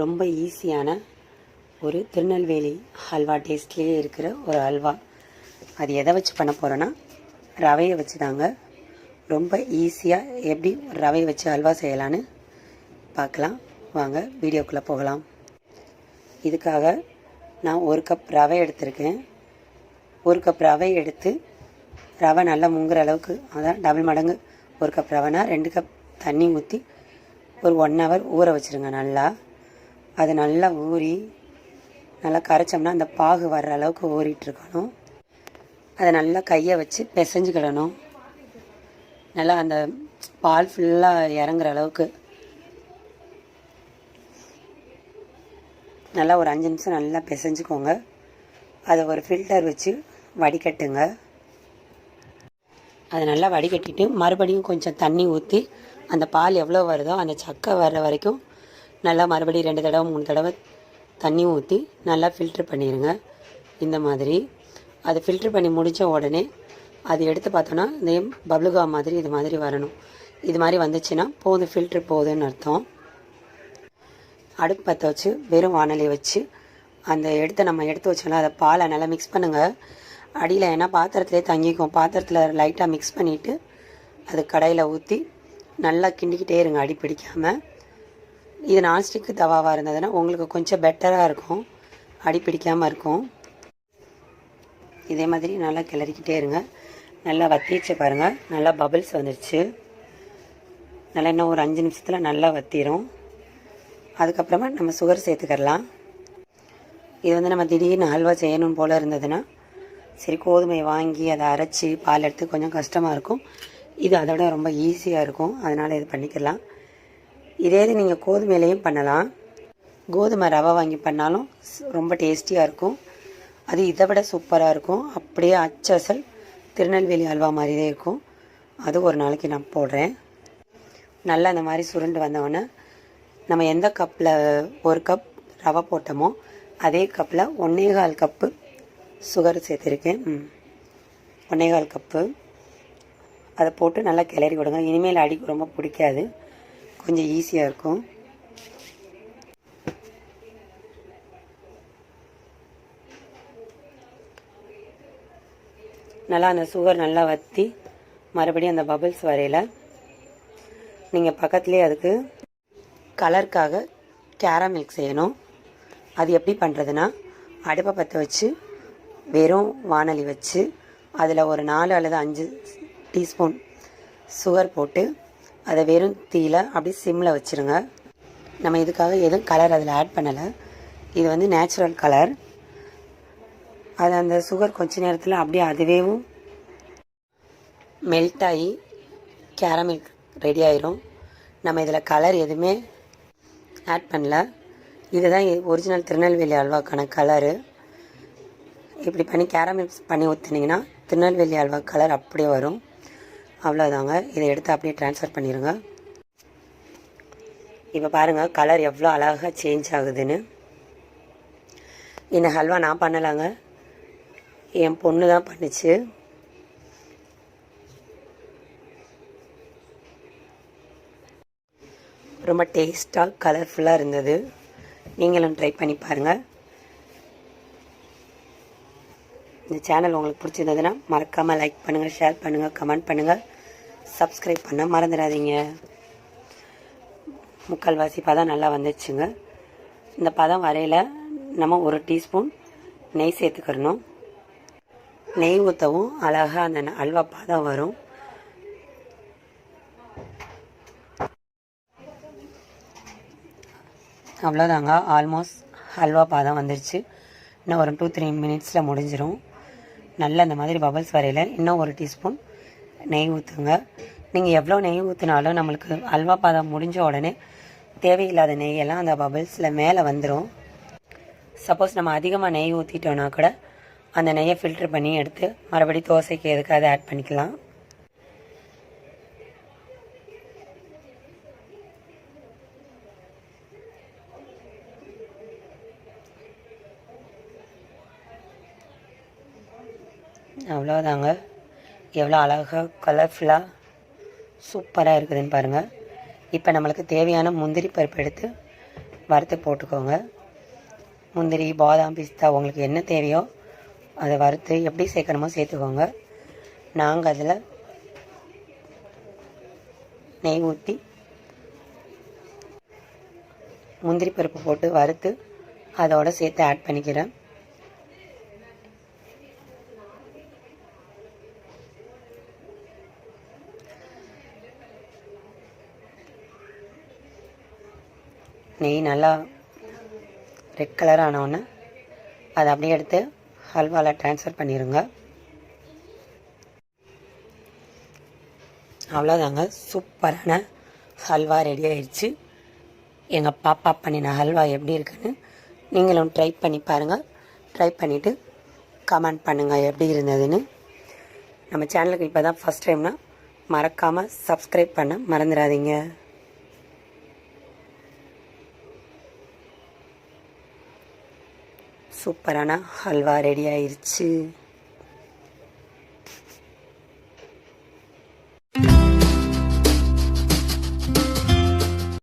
ரொம்ப ஈஸியான ஒரு திருநெல்வேலி ஹல்வா டேஸ்ட்லேயே இருக்கிற ஒரு ஹல்வா. அது எதை வச்சு பண்ண போகிறோன்னா ரவையை வச்சு தாங்க ரொம்ப ஈஸியாக எப்படி ரவையை வச்சு ஹல்வா செய்யலான்னு பார்க்கலாம். வாங்க வீடியோக்குள்ளே போகலாம். இதுக்காக நான் ஒரு கப் ரவை எடுத்திருக்கேன். ஒரு கப் ரவை எடுத்து ரவை நல்லா முங்குற அளவுக்கு அதான் டபுள் மடங்கு ஒரு கப் ரவைனா ரெண்டு கப் தண்ணி ஊற்றி ஒரு ஒன் ஹவர் ஊற வச்சுருங்க நல்லா. அது நல்லா ஊறி நல்லா கரைச்சோம்னா அந்த பாகு வர்ற அளவுக்கு ஊறிட்டுருக்கணும். அதை நல்லா கையை வச்சு பிசைஞ்சுக்கிடணும். நல்லா அந்த பால் ஃபுல்லாக இறங்குற அளவுக்கு. நல்லா ஒரு அஞ்சு நிமிஷம் நல்லா பிசைஞ்சுக்கோங்க. அதை ஒரு ஃபில்டர் வச்சு வடிகட்டுங்க. அதை நல்லா வடிகட்டிட்டு மறுபடியும் கொஞ்சம் தண்ணி ஊற்றி அந்த பால் எவ்வளோ வருதோ அந்த சக்கை வர்ற வரைக்கும் நல்லா மறுபடியும் ரெண்டு தடவை மூணு தடவை தண்ணி ஊற்றி நல்லா ஃபில்ட்ரு பண்ணிடுங்க இந்த மாதிரி. அது ஃபில்ட்ரு பண்ணி முடித்த உடனே அது எடுத்து பார்த்தோன்னா இதே பப்ளுகா மாதிரி இது மாதிரி வரணும். இது மாதிரி வந்துச்சுன்னா போதும் ஃபில்ட்ரு போகுதுன்னு அர்த்தம். அடுப்பு பற்ற வச்சு வெறும் வானலி வச்சு அந்த எடுத்து நம்ம எடுத்து வச்சோம்ல அதை பாலை நல்லா மிக்ஸ் பண்ணுங்கள் அடியில் ஏன்னா பாத்திரத்திலே தங்கிக்கும். பாத்திரத்தில் லைட்டாக மிக்ஸ் பண்ணிவிட்டு அது கடையில் ஊற்றி நல்லா கிண்டிக்கிட்டே இருங்க அடி பிடிக்காமல் இது நான்ஸ்டிக்கு தவாவாக இருந்ததுன்னா உங்களுக்கு கொஞ்சம் பெட்டராக இருக்கும். அடி பிடிக்காமல் இருக்கும். இதே மாதிரி நல்லா கிளறிக்கிட்டே இருங்க. நல்லா வத்திச்சு பாருங்கள் நல்லா பபிள்ஸ் வந்துடுச்சு நல்லா இன்னும் ஒரு அஞ்சு நிமிஷத்தில் நல்லா வத்திரும். அதுக்கப்புறமா நம்ம சுகர் சேர்த்துக்கரலாம் இது வந்து நம்ம திடீர்னு அல்வா செய்யணும் போல் இருந்ததுன்னா சரி கோதுமை வாங்கி அதை அரைச்சி பால் எடுத்து கொஞ்சம் கஷ்டமாக இருக்கும். இது அதோட ரொம்ப ஈஸியாக இருக்கும். அதனால் இது பண்ணிக்கலாம். இதே இது நீங்கள் கோதுமையிலையும் பண்ணலாம். கோதுமை ரவை வாங்கி பண்ணாலும் ஸ்- ரொம்ப டேஸ்டியாக இருக்கும். அது இதை விட சூப்பராக இருக்கும். அப்படியே அச்சசல் திருநெல்வேலி அல்வா மாதிரியே இருக்கும். அது ஒரு நாளைக்கு நான் போடுறேன். நல்லா அந்த மாதிரி சுருண்டு வந்தவொடனே நம்ம எந்த கப்பில் ஒரு கப் ரவை போட்டோமோ அதே கப்பில் ஒன்றே கால் கப்பு சுகர் சேர்த்துருக்கேன். ஒன்னேகால் ஒன்றே கால் கப்பு. அதை போட்டு நல்லா கிளறி விடுங்க. இனிமேல் அடி ரொம்ப பிடிக்காது. கொஞ்சம் ஈஸியாக இருக்கும். நல்லா அந்த சுகர் நல்லா வற்றி மறுபடியும் அந்த பபிள்ஸ் வரையில் நீங்கள் பக்கத்துலேயே அதுக்கு கலருக்காக கேரம் மில்க் செய்யணும். அது எப்படி பண்ணுறதுன்னா அடுப்பை பற்ற வச்சு வெறும் வானலி வச்சு அதில் ஒரு நாலு அல்லது அஞ்சு டீஸ்பூன் சுகர் போட்டு அதை வெறும் தீயில அப்படியே சிம்மில் வச்சுருங்க. நம்ம இதுக்காக எதுவும் கலர் அதில் ஆட் பண்ணலை. இது வந்து நேச்சுரல் கலர் அது அந்த சுகர் கொஞ்ச நேரத்தில் அப்படியே அதுவேவும் மெல்ட் ஆகி கேரமில் ரெடி ஆயிரும். நம்ம இதில் கலர் எதுவுமே ஆட் பண்ணல. இதுதான் ஒரிஜினல் திருநெல்வேலி அல்வாக்கான கலரு இப்படி பண்ணி கேரமில் பண்ணி ஊற்றுனீங்கன்னா திருநெல்வேலி அல்வா கலர் அப்படியே வரும். அவ்வளோதாங்க இதை எடுத்து அப்படியே ட்ரான்ஸ்ஃபர் பண்ணிடுங்க இப்போ பாருங்கள் கலர் எவ்வளோ அழகாக சேஞ்ச் ஆகுதுன்னு. இந்த ஹல்வா நான் பண்ணலாங்க. என் பொண்ணு தான் பண்ணுச்சு. ரொம்ப டேஸ்ட்டாக கலர்ஃபுல்லாக இருந்தது. நீங்களும் ட்ரை பண்ணி பாருங்கள் இந்த சேனல் உங்களுக்கு பிடிச்சிருந்ததுன்னா மறக்காமல் லைக் பண்ணுங்கள் ஷேர் பண்ணுங்கள் கமெண்ட் பண்ணுங்கள் சப்ஸ்கிரைப் பண்ண மறந்துடாதீங்க. முக்கால்வாசி பதம் நல்லா வந்துச்சுங்க. இந்த பதம் வரையில் நம்ம ஒரு டீஸ்பூன் நெய் சேர்த்துக்கிறணும். நெய் ஊற்றவும் அழகாக அந்த அல்வா பதம் வரும். அவ்வளோதாங்க ஆல்மோஸ்ட் ஹல்வா பாதம் வந்துருச்சு. இன்னும் ஒரு டூ த்ரீ மினிட்ஸில் முடிஞ்சிடும் நல்ல அந்த மாதிரி பபல்ஸ் வரையில் இன்னும் ஒரு டீஸ்பூன் நெய் ஊற்றுங்க நீங்கள் எவ்வளோ நெய் ஊற்றினாலும் நம்மளுக்கு அல்வா பாதம் முடிஞ்ச உடனே தேவையில்லாத நெய்யெல்லாம் அந்த பபல்ஸில் மேலே வந்துடும் சப்போஸ் நம்ம அதிகமாக நெய் ஊற்றிட்டோன்னா கூட அந்த நெய்யை ஃபில்ட்ரு பண்ணி எடுத்து மறுபடி தோசைக்கு எதுக்காவது ஆட் பண்ணிக்கலாம். அவ்வளோதாங்க எவ்வளோ அழகாக கலர்ஃபுல்லாக சூப்பராக இருக்குதுன்னு பாருங்கள் இப்போ நம்மளுக்கு தேவையான முந்திரி பருப்பு எடுத்து வறுத்து போட்டுக்கோங்க. முந்திரி பாதாம் பிஸ்தா உங்களுக்கு என்ன தேவையோ அதை வறுத்து எப்படி சேர்க்கணுமோ சேர்த்துக்கோங்க. நாங்கள் அதில் நெய் ஊற்றி முந்திரி பருப்பு போட்டு வறுத்து அதோட சேர்த்து ஆட் பண்ணிக்கிறேன். நெய் நல்லா ரெட் கலர் ஆனவுடனே அதை அப்படியே எடுத்து ஹல்வாவில் ட்ரான்ஸ்ஃபர் பண்ணிடுங்க அவ்வளோதாங்க சூப்பரான ஹல்வா ரெடி ஆயிடுச்சு. எங்கள் பாப்பா பண்ணின ஹல்வா எப்படி இருக்குன்னு நீங்களும் ட்ரை பண்ணி பாருங்கள் ட்ரை பண்ணிவிட்டு கமெண்ட் பண்ணுங்கள் எப்படி இருந்ததுன்னு. நம்ம சேனலுக்கு இப்போ தான் ஃபஸ்ட் டைம்னா மறக்காமல் சப்ஸ்கிரைப் பண்ண மறந்துடாதீங்க. சூப்பரான ஹல்வா ரெடி ஆயிடுச்சு